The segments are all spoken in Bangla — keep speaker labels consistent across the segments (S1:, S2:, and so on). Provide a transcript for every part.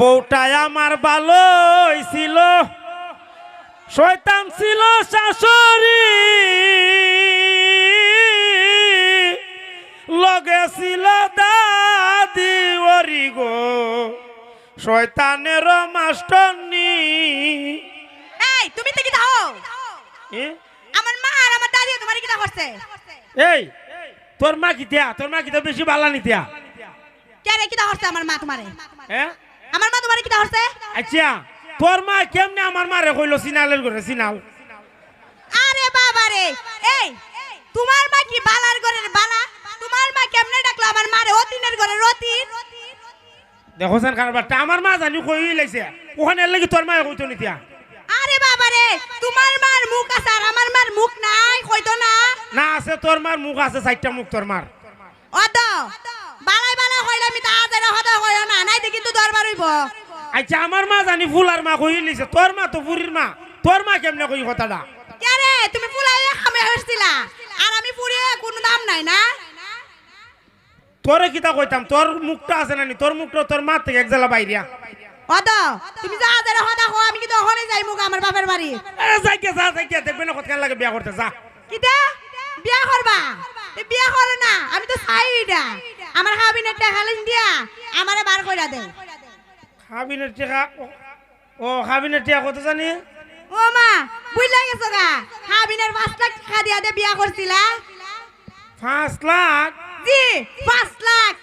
S1: বউটাই আমার ভালোই ছিল। শয়তান ছিল শাশুড়ি। লগে ছিল দাদি ওরি গো। শয়তানের মাস্টরনি
S2: এই তুমি তো কি দাও আমার মা আর আমার দাদি তোমার কি করছে?
S1: এই তোর মা কি দিয়া? তোর মা কি তো বেশি বালা নি দিয়া
S2: কে রে কি করছে আমার মা তোমারে?
S1: হ্যাঁ?
S2: আমার মা তোমারে কি করছে
S1: আচ্ছা তোর মা কেমনে আমার মারে কইলো সিনালের করে সিনাল।
S2: আরে বাবা রে এই তোমার মা কি বালার ঘরের বালা? তোমার মা কেমনে ডাকলো আমার মারে? অতিনের ঘরে রতিন।
S1: দেখো স্যার কারবারটা আমার মা জানি কই লাইছে ওখানে লাগি তোর মা কইতো নিতিয়া
S2: আরে বাবা রে তোমার মার মুখ আছে আর আমার মার মুখ নাই কইতো না।
S1: না আছে তোর মার মুখ আছে চারটা মুখ তোর মার।
S2: অদ হইব
S1: আচ্ছা আমার মা জানি ফুলার মা কই লিছে তোর মা তো ফুরির মা। তোর মা কেমনে কই কথাটা?
S2: কে রে? তুমি ফুলাই খামে হইছিলা আর আমি পুরিয়ে কোনো দাম নাই না?
S1: তোরে কিতা কইতাম? তোর মুখটা আছে নানি? তোর মুখটা তোর মা থেকে এক জেলা বাইরিয়া।
S2: তুমি যা আজারে হদা কও আমি কিন্তু ওখানে যাই মুখ আমার বাপের বাড়ি।
S1: এ যাইকে যা যাইকে দেখবে না কতক্ষণ লাগে বিয়া করতে যা।
S2: কিটা বিয়া করবা? বিয়া করে না আমি তো চাই এটা আমার হাবিনের টাকা দিয়া আমারে বার কইরা দে।
S1: খাবিনের টিকা ও খাবিনের টিকা কত জানি
S2: ও মা বুঝলা গেছো গা? হাবিনের পাঁচ লাখ টাকা দিয়া বিয়া করছিলা?
S1: পাঁচ লাখ?
S2: জি পাঁচ লাখ।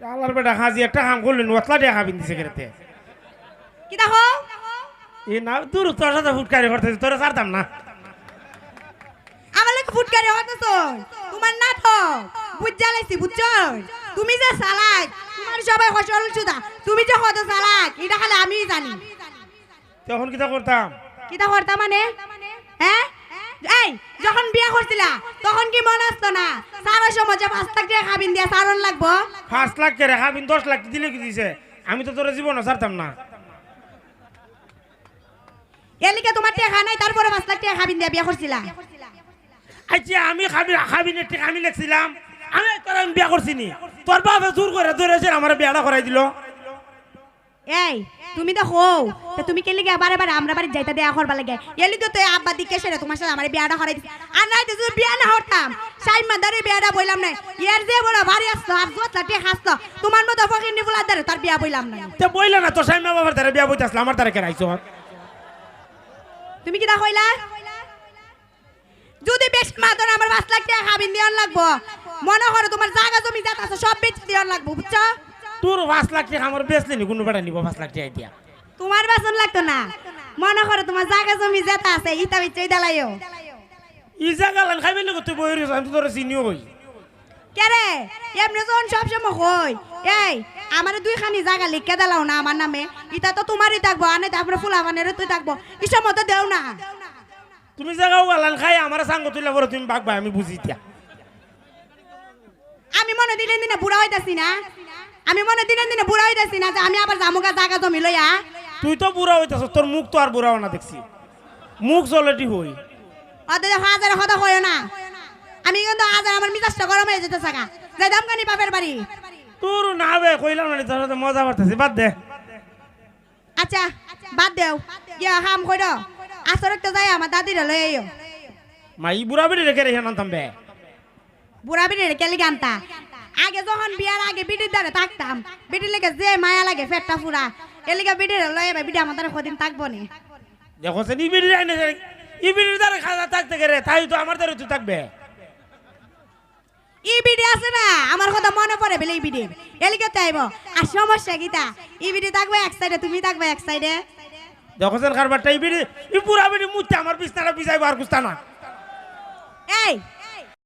S1: আল্লাহর বেটা হাজি একটা কাম করলেন ওতলা টিকা খাবিন দিছে কেরেতে এ না দূর তোর সাথে ফুটকারি করতেছি তোরা ছাড়তাম না।
S2: আমার লোক ফুটকারি হতেছ তোমার না তো বুঝা বুঝছ? তুমি যে চালাক সবাই ফসল চুদা তুমি যে চালাক এটা খালি আমিই জানি।
S1: তখন করতাম?
S2: কিটা করতা মানে? হ্যাঁ এই যখন বিয়া করছিলা তখন কি মনে আসতো না? সারা পাঁচ লাখ টাকা খাবিন দিয়া সারন লাগবো?
S1: পাঁচ লাখ খাবিন দশ লাখ দিলে কি দিছে? আমি তো তোর জীবনও ছাড়তাম না।
S2: এলিকে তোমার টাকা নাই তারপরে পাঁচ লাখ টাকা খাবিন দিয়া বিয়া করছিলা।
S1: আচ্ছা আমি খাবি খাবিনের টিকা আমি লেখছিলাম। আমি তোর আমি বিয়া করছি নি। তোর বাবা জোর করে ধরেছে আমার বিয়াটা করাই দিল।
S2: এই তুমি তো তা তুমি কেলি গে বারে বারে আমরা বাড়ি যাইতা দেয়া করবা লাগে? এলিকে তো আব্বা দিকে সেরে তোমার সাথে আমার বিয়াটা দিছে। আর নাই তো যদি বিয়া না হতাম সাই মাদারে বিয়াটা বইলাম নাই। ইয়ার যে বড় বাড়ি আসতো আর জোত লাটি হাসতো তোমার মতো ফকির নি বলার দ্বারা তার বিয়া বইলাম না
S1: তো বইলে না তোর স্বামী বাবার দ্বারা বিয়া বইতে আসলে আমার দ্বারা কেরাইছ?
S2: তুমি কিটা কইলা? যদি বেশ মাতন আমার পাঁচ লাখ টাকা খাবিন দিয়ার লাগবো। মনে করো তোমার জায়গা জমি যাত আছে সব বেচে দিয়ার লাগবো বুঝছ?
S1: তোর পাঁচ লাখ টাকা আমার বেচলে নি কোনো বেটা নিব পাঁচ লাখ টাকা দিয়া।
S2: তোমার বেতন লাগতো না? মনে করো তোমার জায়গা জমি যেটা আছে ইটা বেচে দালাইও।
S1: ই জায়গা লান খাইবে লোক তুই বই রইছ আমি তো তোর চিনিও হই
S2: কেরে এমনি যখন সবসময় হই এই আমার দুইখানি জায়গা লিখে দিলাও না আমার নামে। ইটা তো তোমারই থাকব আনে তারপরে ফুলা বানের তুই থাকব। ইসব মতো দেও না।
S1: তুমি জায়গা ওয়ালান খাই আমার সাঙ্গ তুইলে বড় তুমি বাগবা আমি বুঝি দিয়া।
S2: আমি মনে দিনে দিনে বুড়া হইতাছি না। আমি মনে দিনে দিনে বুড়া হইতাছি না যে আমি আবার জামুকা জায়গা জমি লইয়া।
S1: তুই তো বুড়া হইতেছ তোর মুখ তো আর বুড়া না দেখছি। মুখ চলেটি হই।
S2: অত হাজার হতা হয় না। আমি কিন্তু হাজার আমার মিজাজটা গরম হয়ে যেতে থাকা যাই দাম কানি বাপের বাড়ি।
S1: তোর না বে কইলাম না তোর সাথে মজা করতেছি বাদ দে।
S2: আচ্ছা বাদ দেও। গিয়া হাম কই দাও আসরে তো যাই আমার দাদিরা লই আইও।
S1: মা ই বুড়া বেড়ি রেখে রেখে নাম বে?
S2: বুড়া বিড়ির কেলি গানতা আগে যখন বিয়ার আগে বিটির দ্বারা থাকতাম বিটির লেগে যে মায়া লাগে ফেটটা ফুরা। এলিগা বিটির লয়ে ভাই বিটি আমার দ্বারা কদিন থাকব নি?
S1: দেখো সে ই বেড়ি আইনে ই বেড়ির দ্বারা খাজা থাকতে গেলে তাই তো আমার দ্বারা তুই থাকবে।
S2: ই বিডি আছে না? আমার কথা মনে পড়ে বেলে ই বিডি এলিগা তো আইব। আর সমস্যা গীতা ই বিডি থাকবে এক সাইডে তুমি থাকবে এক সাইডে?
S1: দেখো সেন কারবারটা ই বেড়ি ই বুড়া বিডি মুচ্ছে আমার বিছনাটা বিছাইবো আর কুস্তা না।
S2: এই